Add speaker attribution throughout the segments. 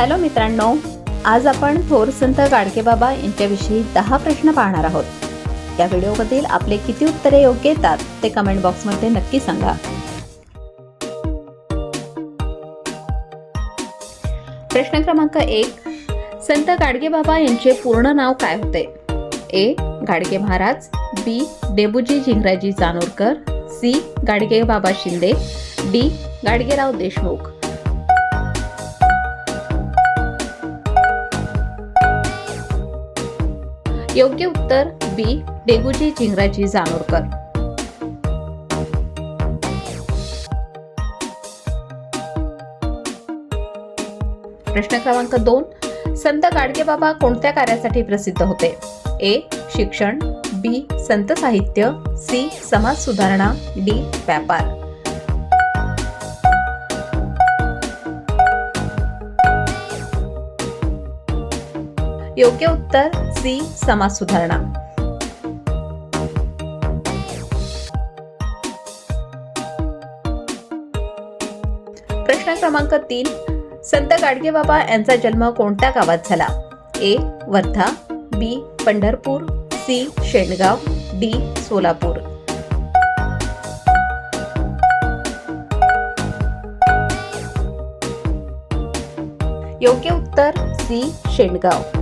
Speaker 1: Hello मित्रांनो आज आपण थोर संत गाडगेबाबा यांच्याविषयी दहा प्रश्न पाहणार आहोत. या व्हिडिओमधील आपले किती उत्तरे योग्य येतात ते कमेंट बॉक्समध्ये नक्की सांगा. प्रश्न क्रमांक एक संत गाडगेबाबा यांचे पूर्ण नाव काय होते? A Gadge Maharaj B Debuji Zingraji Janorkar C Gadge Baba Shinde D गाडगेराव Deshmukh. योग्य उत्तर बी डेगुजी झिंगराजी जानोरकर प्रश्न क्रमांक दोन संत गाडगेबाबा कोणत्या कार्यासाठी प्रसिद्ध होते? ए शिक्षण बी संत साहित्य सी समाज सुधारणा डी व्यापार. योग्य उत्तर सी समाज सुधारणा. प्रश्न क्रमांक तीन. संत गाडगेबाबा यांचा जन्म कोणत्या गावात झाला? A. Wardha B. Pandharpur C. Shengaon D. Solapur. योग्य उत्तर सी. शेणगाव.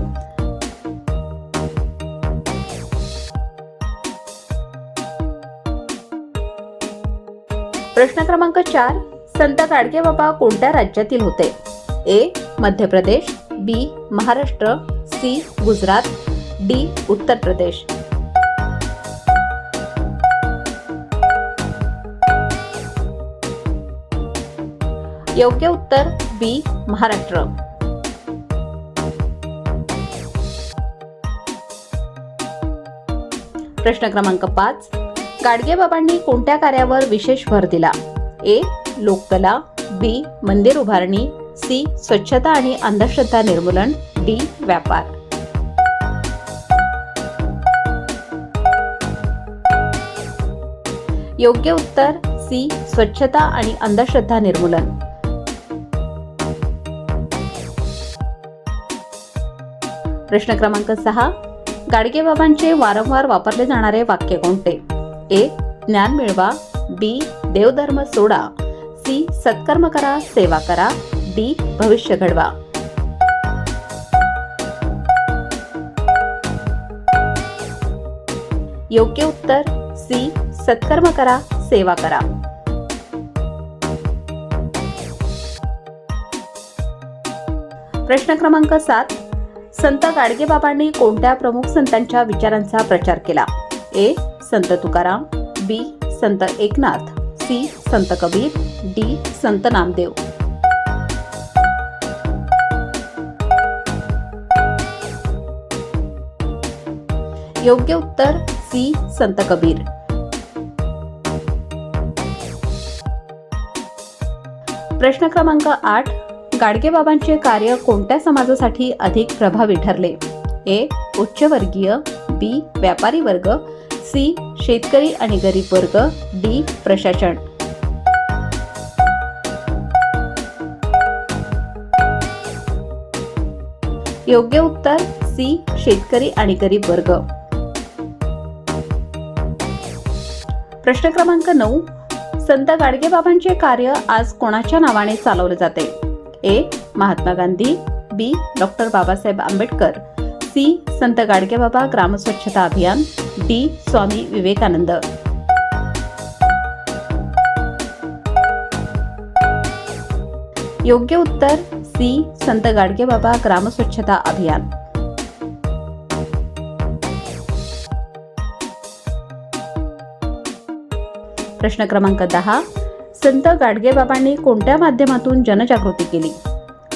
Speaker 1: प्रश्न क्रमांक चार संत गाडगेबाबा कोणत्या राज्यातील होते? A Madhya Pradesh B Maharashtra C Gujarat D Uttar Pradesh. योग्य उत्तर बी महाराष्ट्र. प्रश्न क्रमांक पाच गाडगेबाबांनी कोणत्या कार्यावर विशेष भर दिला? ए. लोककला बी. मंदिर उभारणी सी. स्वच्छता आणि अंधश्रद्धा निर्मूलन डी. व्यापार. योग्य उत्तर सी. स्वच्छता आणि अंधश्रद्धा निर्मूलन. प्रश्न क्रमांक सहा. गाडगेबाबांचे वारंवार वापरले जाणारे वाक्य कोणते? ए ज्ञान मिळवा. बी देवधर्म सोडा. सी सत्कर्म करा सेवा करा. डी भविष्य घडवा. योग्य उत्तर सी सत्कर्म करा सेवा करा. प्रश्न क्रमांक सात. संत गाडगेबाबांनी कोणत्या प्रमुख संतांच्या विचारांचा प्रचार केला? ए संत तुकाराम बी संत एकनाथ सी संत कबीर डी संत नामदेव. योग्य उत्तर सी संत कबीर. प्रश्न क्रमांक आठ गाडगेबाबांचे कार्य कोणत्या समाजासाठी अधिक प्रभावी ठरले? ए उच्चवर्गीय बी व्यापारी वर्ग सी शेतकरी आणि गरीब वर्ग डी प्रशासन. योग्य उत्तर सी शेतकरी आणि गरीब वर्ग. प्रश्न क्रमांक नऊ संत गाडगेबाबांचे कार्य आज कोणाच्या नावाने चालवले जाते? A Mahatma Gandhi B doctor Babasaheb Ambedkar. C Sant Gadgebaba ग्रामस्वच्छता अभियान डी स्वामी विवेकानंद. योग्य उत्तर सी संत गाडगेबाबा ग्रामस्वच्छता अभियान. प्रश्न क्रमांक दहा. संत गाडगेबाबांनी कोणत्या माध्यमातून जनजागृती केली?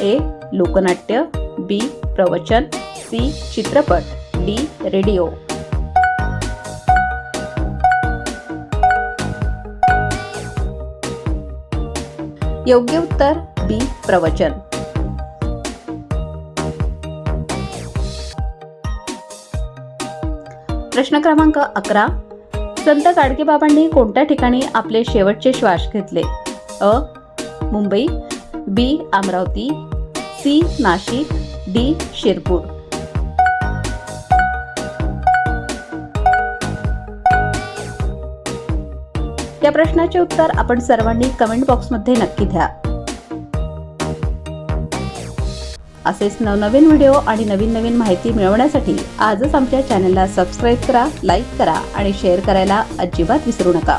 Speaker 1: ए लोकनाट्य बी प्रवचन सी चित्रपट डी रेडिओ. योग्य उत्तर बी प्रवचन. प्रश्न क्रमांक अकरा. संत गाडगेबाबांनी कोणत्या ठिकाणी आपले शेवटचे श्वास घेतले? अ. Mumbai B. Amravati C. Nashik D. Shirpur. या प्रश्नाचे उत्तर आपण सर्वांनी कमेंट बॉक्समध्ये नक्की द्या. असेच नवनवीन व्हिडिओ आणि नवीन नवीन माहिती मिळवण्यासाठी आजच आमच्या चॅनलला सबस्क्राईब करा लाईक करा आणि शेअर करायला अजिबात विसरू नका.